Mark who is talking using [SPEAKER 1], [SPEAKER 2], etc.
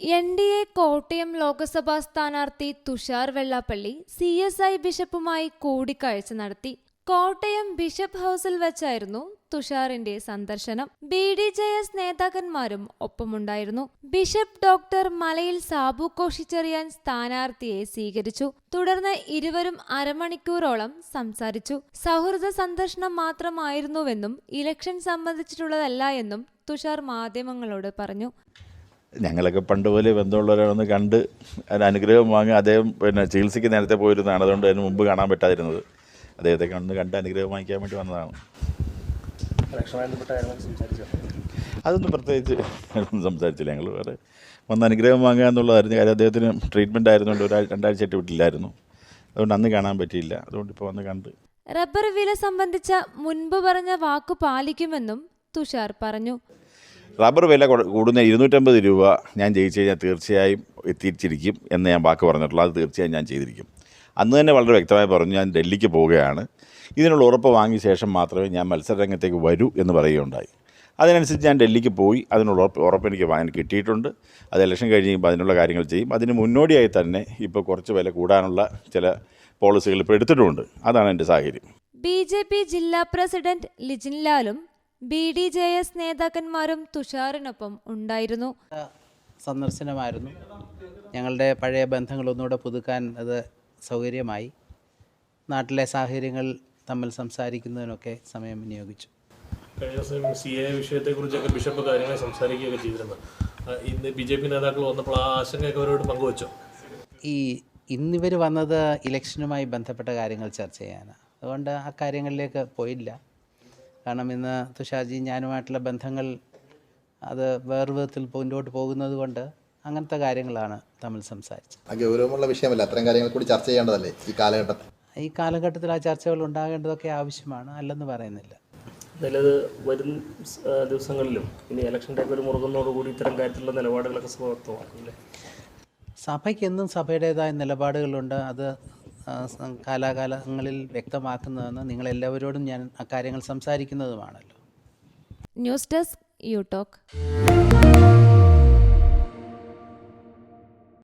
[SPEAKER 1] N D A Kottayam Lok Sabha സ്ഥാനാർത്ഥി Thushar Vellappally C S I ബിഷപ്പുമായി കൂടിക്കാഴ്ച നടത്തി. Kottayam bishop ഹൗസിൽ വെച്ചായിരുന്നു തുഷാറിന്റെ സന്ദർശനം. ബി ഡി ജെ എസ് നേതാക്കന്മാരും ഒപ്പമുണ്ടായിരുന്നു. ബിഷപ്പ് ഡോക്ടർ മലയിൽ സാബു കോഷിച്ചെറിയാൻ സ്ഥാനാർത്ഥിയെ സ്വീകരിച്ചു. തുടർന്ന് ഇരുവരും അരമണിക്കൂറോളം സംസാരിച്ചു. സൗഹൃദ സന്ദർശനം മാത്രമായിരുന്നുവെന്നും ഇലക്ഷൻ സംബന്ധിച്ചിട്ടുള്ളതല്ല എന്നും തുഷാർ മാധ്യമങ്ങളോട് പറഞ്ഞു.
[SPEAKER 2] ഞങ്ങളൊക്കെ പണ്ട് പോലെ ബന്ധമുള്ളവരൊന്ന് കണ്ട് അതിന് അനുഗ്രഹം വാങ്ങി അദ്ദേഹം പിന്നെ ചികിത്സയ്ക്ക് നേരത്തെ പോയിരുന്നതാണ്. അതുകൊണ്ട് അതിന് മുമ്പ് കാണാൻ പറ്റാതിരുന്നത്. അദ്ദേഹത്തെ കണ്ട് കണ്ട് അനുഗ്രഹം വാങ്ങിക്കാൻ വേണ്ടി വന്നതാണ്. അതൊന്നും പ്രത്യേകിച്ച് ഒന്നും സംസാരിച്ചില്ല ഞങ്ങൾ വേറെ. വന്ന് അനുഗ്രഹം വാങ്ങുക എന്നുള്ളതായിരുന്നു കാര്യം അദ്ദേഹത്തിന് ട്രീറ്റ്മെന്റ് ആയിരുന്നുകൊണ്ട് ഒരാഴ്ച രണ്ടാഴ്ചയായിട്ട് വിട്ടില്ലായിരുന്നു. അതുകൊണ്ട് അന്ന് കാണാൻ പറ്റിയില്ല. അതുകൊണ്ട് ഇപ്പോൾ വന്ന് കണ്ട്.
[SPEAKER 1] റബ്ബർ വില സംബന്ധിച്ച മുൻപ് പറഞ്ഞ വാക്കു പാലിക്കുമെന്നും തുഷാർ പറഞ്ഞു.
[SPEAKER 2] റബ്ബർ വില കൂടുന്ന ഇരുന്നൂറ്റമ്പത് രൂപ ഞാൻ ജയിച്ചു കഴിഞ്ഞാൽ തീർച്ചയായും എത്തിച്ചിരിക്കും എന്ന് ഞാൻ വാക്ക് പറഞ്ഞിട്ടുള്ളൂ. അത് തീർച്ചയായും ഞാൻ ചെയ്തിരിക്കും. അന്ന് തന്നെ വളരെ വ്യക്തമായി പറഞ്ഞു ഞാൻ ഡൽഹിക്ക് പോവുകയാണ്. ഇതിനുള്ള ഉറപ്പ് വാങ്ങിയ ശേഷം മാത്രമേ ഞാൻ മത്സരരംഗത്തേക്ക് വരൂ എന്ന് പറയുകയുണ്ടായി. അതിനനുസരിച്ച് ഞാൻ ഡൽഹിക്ക് പോയി അതിനുള്ള ഉറപ്പ് ഉറപ്പ് എനിക്ക് വാങ്ങാൻ കിട്ടിയിട്ടുണ്ട്. അത് ഇലക്ഷൻ കഴിഞ്ഞ് കഴിയുമ്പോൾ അതിനുള്ള കാര്യങ്ങൾ ചെയ്യും. അതിന് മുന്നോടിയായി തന്നെ ഇപ്പോൾ കുറച്ച് വില കൂടാനുള്ള ചില പോളിസികൾ ഇപ്പോൾ എടുത്തിട്ടുമുണ്ട് അതാണ് എന്റെ സാഹചര്യം.
[SPEAKER 1] ബി ജെ പി ജില്ലാ പ്രസിഡന്റ് ലിജിൻ ലാലും ബി ഡി ജെ എസ് നേതാക്കന്മാരും തുഷാറിനൊപ്പം ഉണ്ടായിരുന്നു.
[SPEAKER 3] സന്ദർശനമായിരുന്നു. ഞങ്ങളുടെ പഴയ ബന്ധങ്ങൾ ഒന്നുകൂടെ പുതുക്കാൻ അത് സൗകര്യമായി. നാട്ടിലെ സാഹചര്യങ്ങൾ തമ്മിൽ സംസാരിക്കുന്നതിനൊക്കെ സമയം വിനിയോഗിച്ചു.
[SPEAKER 4] കഴിഞ്ഞ ദിവസം സി എ വിഷയത്തെക്കുറിച്ചൊക്കെ ബിഷപ്പ് കാര്യങ്ങൾ സംസാരിക്കുകയൊക്കെ ചെയ്തിരുന്നു. ഇന്ന് ബി ജെ പി നേതാക്കൾ വന്നപ്പോൾ ആ ആശങ്കയൊക്കെ അവരോട് പങ്കുവച്ചോ?
[SPEAKER 3] ഈ ഇന്നിവർ വന്നത് ഇലക്ഷനുമായി ബന്ധപ്പെട്ട കാര്യങ്ങൾ ചർച്ച ചെയ്യാനാണ്. അതുകൊണ്ട് ആ കാര്യങ്ങളിലേക്ക് പോയില്ല. കാരണം ഇന്ന് തുഷാർജി ഞാനുമായിട്ടുള്ള ബന്ധങ്ങൾ അത് വേറെ വിധത്തിൽ മുന്നോട്ട് പോകുന്നത് കൊണ്ട് അങ്ങനത്തെ കാര്യങ്ങളാണ് തമ്മിൽ സംസാരിച്ചത്.
[SPEAKER 5] ഗൗരവമുള്ള വിഷയമല്ല അത്തരം കാര്യങ്ങൾ കൂടി ചർച്ച ചെയ്യേണ്ടതല്ലേ ഈ കാലഘട്ടത്തിൽ?
[SPEAKER 3] ഈ കാലഘട്ടത്തിൽ ആ ചർച്ചകൾ ഉണ്ടാകേണ്ടതൊക്കെ ആവശ്യമാണ് അല്ലെന്ന് പറയുന്നില്ല.
[SPEAKER 4] അതായത് വരും ദിവസങ്ങളിലും. ഇനി ഇലക്ഷൻ ടൈപ്പ് ഒരു മുറുകുന്നതോടുകൂടി ഇത്തരം കാര്യത്തിലുള്ള നിലപാടുകളൊക്കെ സമർത്ഥമാക്കില്ലേ
[SPEAKER 3] സഭയ്ക്ക് എന്നും സഭയുടേതായ നിലപാടുകളുണ്ട്. അത് കാലാകാലങ്ങളിൽ വ്യക്തമാക്കുന്നതെന്ന് നിങ്ങളെല്ലാവരോടും ഞാൻ അക്കാര്യങ്ങൾ സംസാരിക്കുന്നതുമാണല്ലോ.
[SPEAKER 1] News desk you talk.